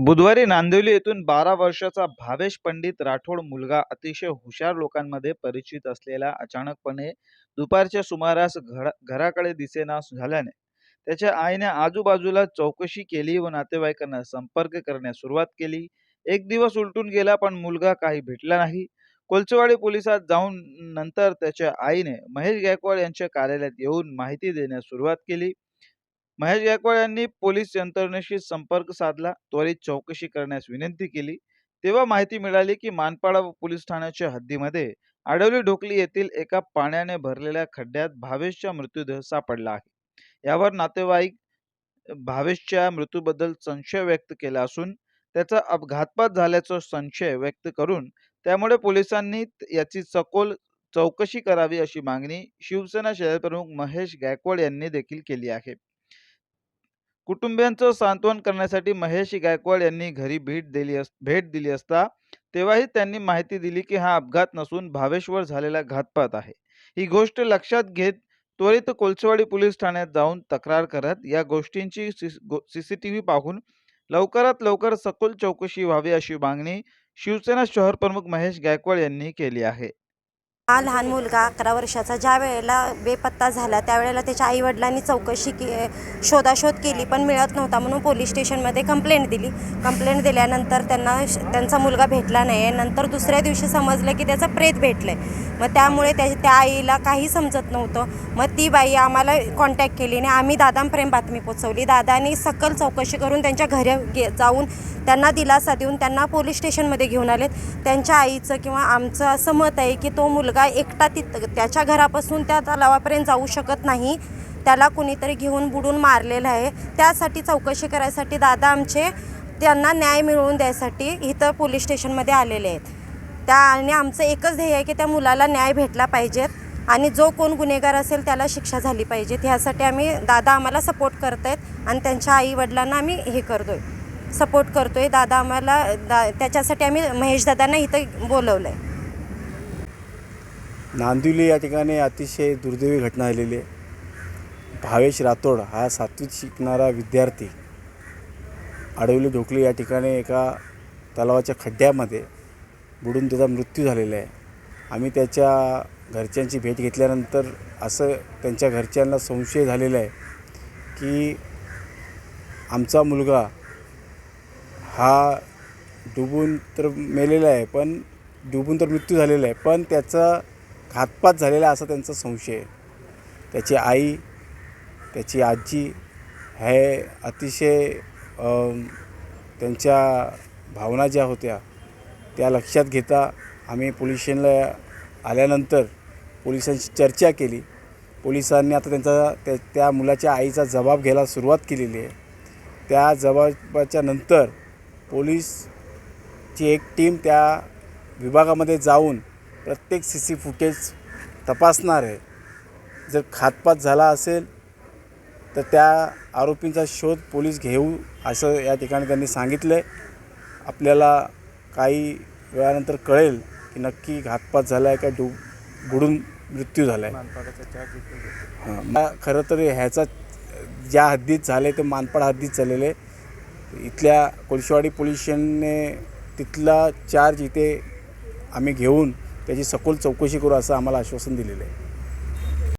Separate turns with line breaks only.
बुधवारी नांदिवली येथून बारा वर्षाचा भावेश पंडित राठोड मुलगा अतिशय हुशार लोकांमध्ये परिचित असलेला अचानकपणे दुपारच्या सुमारास घरा घराकडे दिसेना झाल्याने त्याच्या आईने आजूबाजूला चौकशी केली व नातेवाईकांना संपर्क करण्यास सुरुवात केली. एक दिवस उलटून गेला पण मुलगा काही भेटला नाही. कोलचेवाडी पोलिसात जाऊन नंतर त्याच्या आईने महेश गायकवाड यांच्या कार्यालयात येऊन माहिती देण्यास सुरुवात केली. महेश गायकवाड यांनी पोलीस यंत्रणेशी संपर्क साधला त्वरित चौकशी करण्यास विनंती केली. तेव्हा माहिती मिळाली की मानपाडा पोलीस ठाण्याच्या हद्दीमध्ये आडवली ढोकली येथील एका पाण्याने भरलेल्या खड्ड्यात भावेशचा मृत्यूदेह सापडला आहे. यावर नातेवाईक भावेशच्या मृत्यूबद्दल संशय व्यक्त केला असून त्याचा अपघातपात झाल्याचा संशय व्यक्त करून त्यामुळे पोलिसांनी याची सखोल चौकशी करावी अशी मागणी शिवसेना शहरप्रमुख महेश गायकवाड यांनी देखील केली आहे. कुटुंबियांचं सांत्वन करण्यासाठी महेश गायकवाड यांनी घरी भेट दिली अस भेट दिली असता तेव्हाही त्यांनी माहिती दिली की हा अपघात नसून भावेश्वर झालेला घातपात आहे. ही गोष्ट लक्षात घेत त्वरित कोलसेवाडी पोलीस ठाण्यात जाऊन तक्रार करत या गोष्टींची सी सी टी व्ही पाहून लवकरात लवकर सखोल चौकशी व्हावी अशी मागणी शिवसेना शहर प्रमुख महेश गायकवाड यांनी केली आहे.
हा लहान मुलगा अकरा वर्षाचा ज्या वेळेला बेपत्ता झाला त्यावेळेला त्याच्या आईवडिलांनी चौकशी के शोधाशोध केली पण मिळत नव्हता. म्हणून पोलीस स्टेशनमध्ये कंप्लेंट दिली. कंप्लेंट दिल्यानंतर त्यांना श- त्यांचा मुलगा भेटला नाही आहे नंतर दुसऱ्या दिवशी समजलं की त्याचं प्रेत भेटलं आहे मग त्यामुळे त्या त्या आईला काही समजत नव्हतं. मग ती बाई आम्हाला कॉन्टॅक्ट केली आणि आम्ही दादांपर्यंत बातमी पोचवली दादांनी सकल चौकशी करून त्यांच्या घरी गे जाऊन त्यांना दिलासा देऊन त्यांना पोलीस स्टेशनमध्ये घेऊन आलेत. त्यांच्या आईचं किंवा आमचं असं मत आहे की तो मुलगा एकटा तिथ त्याच्या घरापासून त्या तलावापर्यंत जाऊ शकत नाही. त्याला कुणीतरी घेऊन बुडून मारलेलं आहे. त्यासाठी चौकशी करायसाठी दादा आमचे त्यांना न्याय मिळवून द्यायसाठी इथं पोलीस स्टेशनमध्ये आलेले आहेत. त्या आणि आमचं एकच ध्येय आहे की त्या मुलाला न्याय भेटला पाहिजेत आणि जो कोण गुन्हेगार असेल त्याला शिक्षा झाली पाहिजे. ह्यासाठी आम्ही दादा आम्हाला सपोर्ट करत आहेत आणि त्यांच्या आई वडिलांना आम्ही हे करतो आहे सपोर्ट करतो आहे दादा आम्हाला दा त्याच्यासाठी आम्ही महेश दादांना इथं बोलवलं आहे
नांदिवली या ठिकाणी अतिशय दुर्दैवी घटना झालेली आहे. भावेश राठोड हा सातवीत शिकणारा विद्यार्थी आडवली ढोकली या ठिकाणी एका तलावाच्या खड्ड्यामध्ये बुडून त्याचा मृत्यू झालेला आहे. आम्ही त्याच्या घरच्यांची भेट घेतल्यानंतर असं त्यांच्या घरच्यांना संशय झालेला आहे की आमचा मुलगा हा डुबून तर मेलेला आहे पण डुबून तर मृत्यू झालेला आहे पण त्याचा घातपात झालेला असा त्यांचा संशय आहे. त्याची आई त्याची आजी हे अतिशय त्यांच्या भावना ज्या होत्या त्या लक्षात घेता आम्ही पोलीस आल्यानंतर पोलिसांशी चर्चा केली. पोलिसांनी आता त्यांचा त्या त्या मुलाच्या आईचा जबाब घ्यायला सुरुवात केलेली आहे. त्या जबाबाच्या नंतर पोलीसची एक टीम त्या विभागामध्ये जाऊन प्रत्येक सी सी फुटेज तपासणार आहे. जर खातपात झाला असेल तर त्या आरोपींचा शोध पोलीस घेऊ असं या ठिकाणी त्यांनी सांगितलं आहे आपल्याला काही वेळानंतर कळेल की नक्की घातपात झाला आहे का डु बुडून मृत्यू झाला आहे हां खरं तर ह्याचा ज्या हद्दीत झाले ते मानपाड हद्दीत झालेले इथल्या कोळशेवाडी पोलीस स्टेशनने तिथला चार्ज इथे आम्ही घेऊन त्याची सखोल चौकशी करू असं आम्हाला आश्वासन दिलेलं आहे.